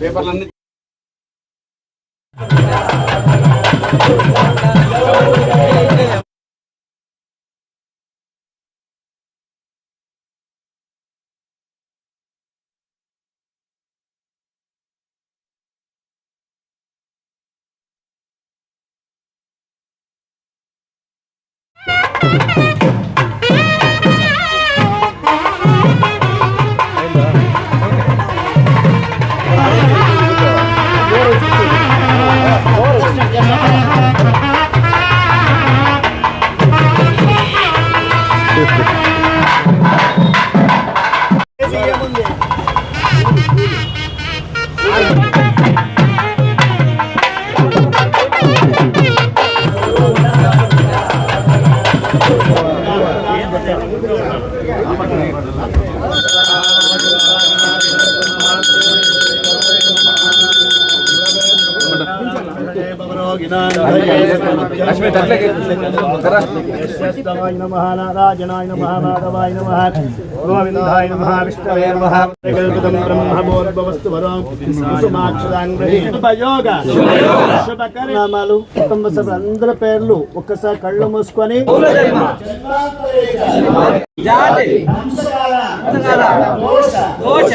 పేపర్లన్నీ శ్రేష్టవాయ నమ నారాయణాయ నమ మాధవాయ నమ గోవిందాయ నమ విష్ణవే నమ కల్పితం వరం కుటుంబ సభ్యులందరి పేర్లు ఒక్కసారి కళ్ళు మూసుకొని జాతి దోష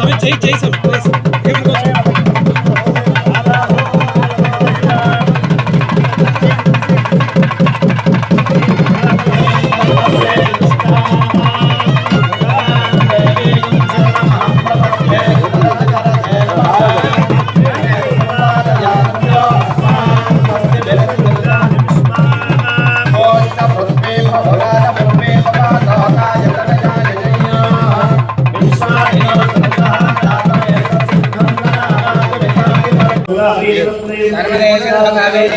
Come and take, take some, please.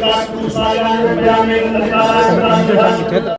ఓం గంగణపతయే నమః గణపతే నమః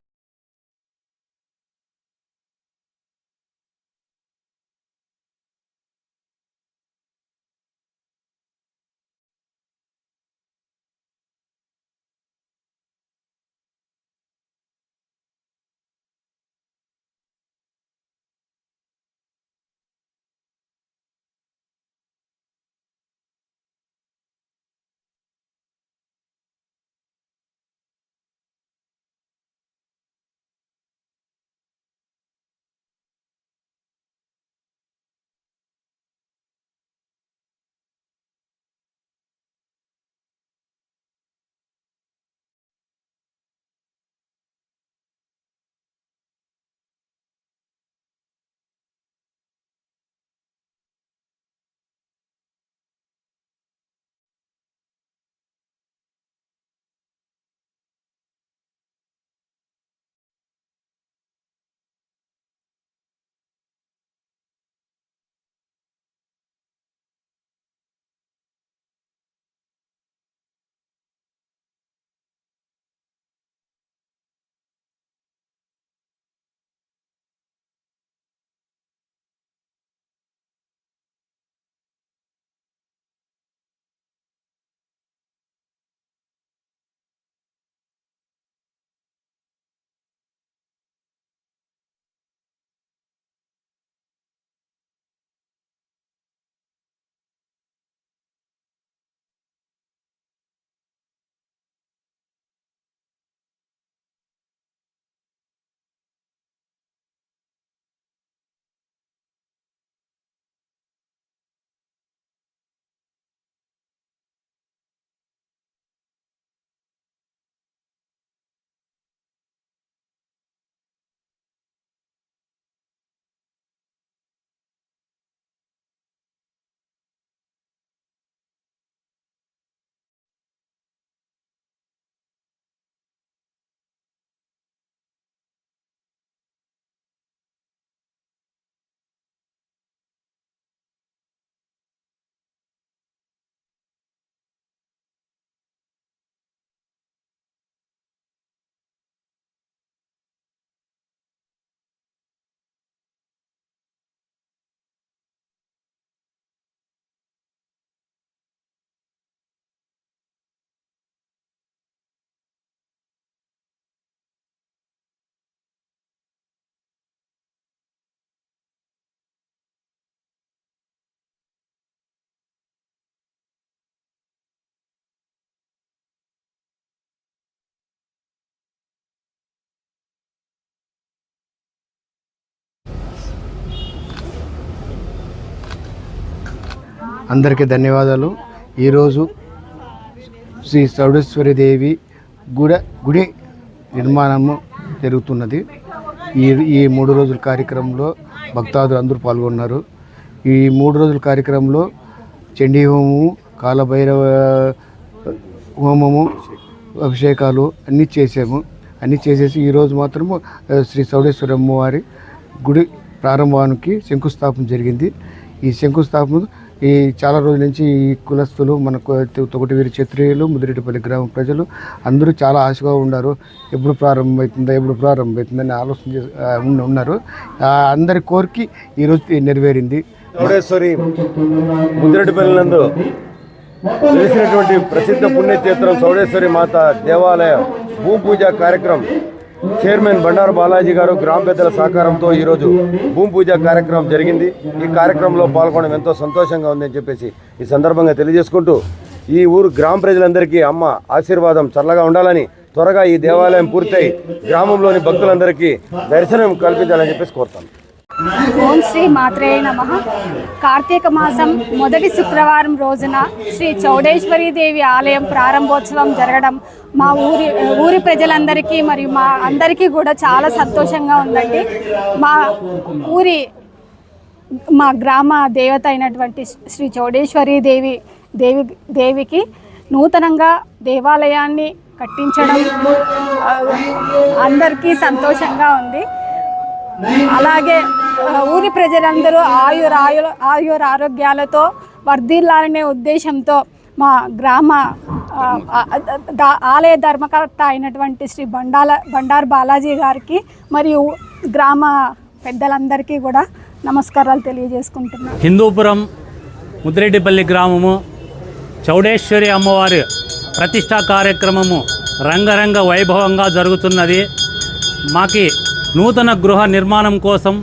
అందరికీ ధన్యవాదాలు. ఈరోజు శ్రీ సౌడేశ్వరి దేవి గుడ గుడి నిర్మాణము జరుగుతున్నది. ఈ ఈ మూడు రోజుల కార్యక్రమంలో భక్తాదులు అందరూ పాల్గొన్నారు. ఈ మూడు రోజుల కార్యక్రమంలో చండీ హోమము కాలభైరవ హోమము అభిషేకాలు అన్నీ చేసాము అన్నీ చేసేసి ఈరోజు మాత్రము శ్రీ సౌడేశ్వరి అమ్మవారి గుడి ప్రారంభానికి శంకుస్థాపన జరిగింది. ఈ శంకుస్థాపన ఈ చాలా రోజుల నుంచి ఈ కులస్తులు మనకు తొగటివీరి క్షత్రియులు ముదిరెడ్డిపల్లి గ్రామ ప్రజలు అందరూ చాలా ఆశగా ఉన్నారు ఎప్పుడు ప్రారంభమవుతుందా ఎప్పుడు ప్రారంభమవుతుందని ఆలోచన చేసి ఉన్నారు. అందరి కోరిక ఈరోజు నెరవేరింది. చౌడేశ్వరి ముద్రెడ్డిపల్లి నందు తెలిసినటువంటి ప్రసిద్ధ పుణ్యక్షేత్రం చౌడేశ్వరి మాత దేవాలయ భూ పూజ కార్యక్రమం చైర్మన్ బండారు బాలాజీ గారు గ్రామ పెద్దల సహకారంతో ఈరోజు భూమి పూజ కార్యక్రమం జరిగింది. ఈ కార్యక్రమంలో పాల్గొనడం ఎంతో సంతోషంగా ఉందని చెప్పేసి ఈ సందర్భంగా తెలియజేసుకుంటూ ఈ ఊరు గ్రామ ప్రజలందరికీ అమ్మ ఆశీర్వాదం చల్లగా ఉండాలని త్వరగా ఈ దేవాలయం పూర్తయి గ్రామంలోని భక్తులందరికీ దర్శనం కల్పించాలని చెప్పేసి కోరుతాను. ఓం శ్రీ మాత్రేయ నమ. కార్తీక మాసం మొదటి శుక్రవారం రోజున శ్రీ చౌడేశ్వరి దేవి ఆలయం ప్రారంభోత్సవం జరగడం మా ఊరి ఊరి ప్రజలందరికీ మరియు మా అందరికీ కూడా చాలా సంతోషంగా ఉందండి. మా ఊరి మా గ్రామ దేవత అయినటువంటి శ్రీ చౌడేశ్వరి దేవి దేవి దేవికి నూతనంగా దేవాలయాన్ని కట్టించడం అందరికీ సంతోషంగా ఉంది. అలాగే ఊరి ప్రజలందరూ ఆయుర ఆయుర ఆయుర ఆరోగ్యాలతో వర్ధిల్లాలనే ఉద్దేశంతో మా గ్రామ ఆలయ ధర్మకర్త అయినటువంటి శ్రీ బండాల బండారు బాలాజీ గారికి మరియు గ్రామ పెద్దలందరికీ కూడా నమస్కారాలు తెలియజేసుకుంటున్నాను హిందూపురం ముద్రెడ్డిపల్లి గ్రామము చౌడేశ్వరి అమ్మవారి ప్రతిష్టా కార్యక్రమము రంగరంగ వైభవంగా జరుగుతున్నది. మాకి నూతన గృహ నిర్మాణం కోసం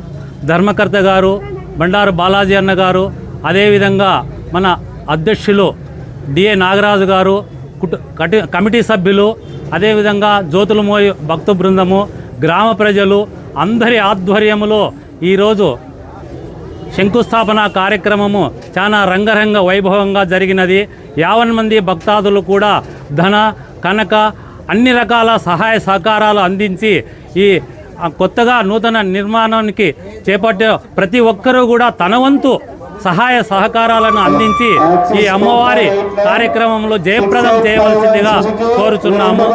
ధర్మకర్త గారు బండారు బాలాజీ అన్న గారు అదేవిధంగా మన అధ్యక్షులు డిఏ నాగరాజు గారు కుటు కటి కమిటీ సభ్యులు అదేవిధంగా జ్యోతులమోయి భక్త బృందము గ్రామ ప్రజలు అందరి ఆధ్వర్యములో ఈరోజు శంకుస్థాపన కార్యక్రమము చాలా రంగరంగ వైభవంగా జరిగినది. యావన్ మంది భక్తాదులు కూడా ధన కనక అన్ని రకాల సహాయ సహకారాలు అందించి ఈ కొత్తగా నూతన నిర్మాణానికి చేపట్టే ప్రతి ఒక్కరూ కూడా తన వంతు సహాయ సహకారాలను అందించి ఈ అమ్మవారి కార్యక్రమంలో జయప్రదం చేయవలసిందిగా కోరుచున్నాము.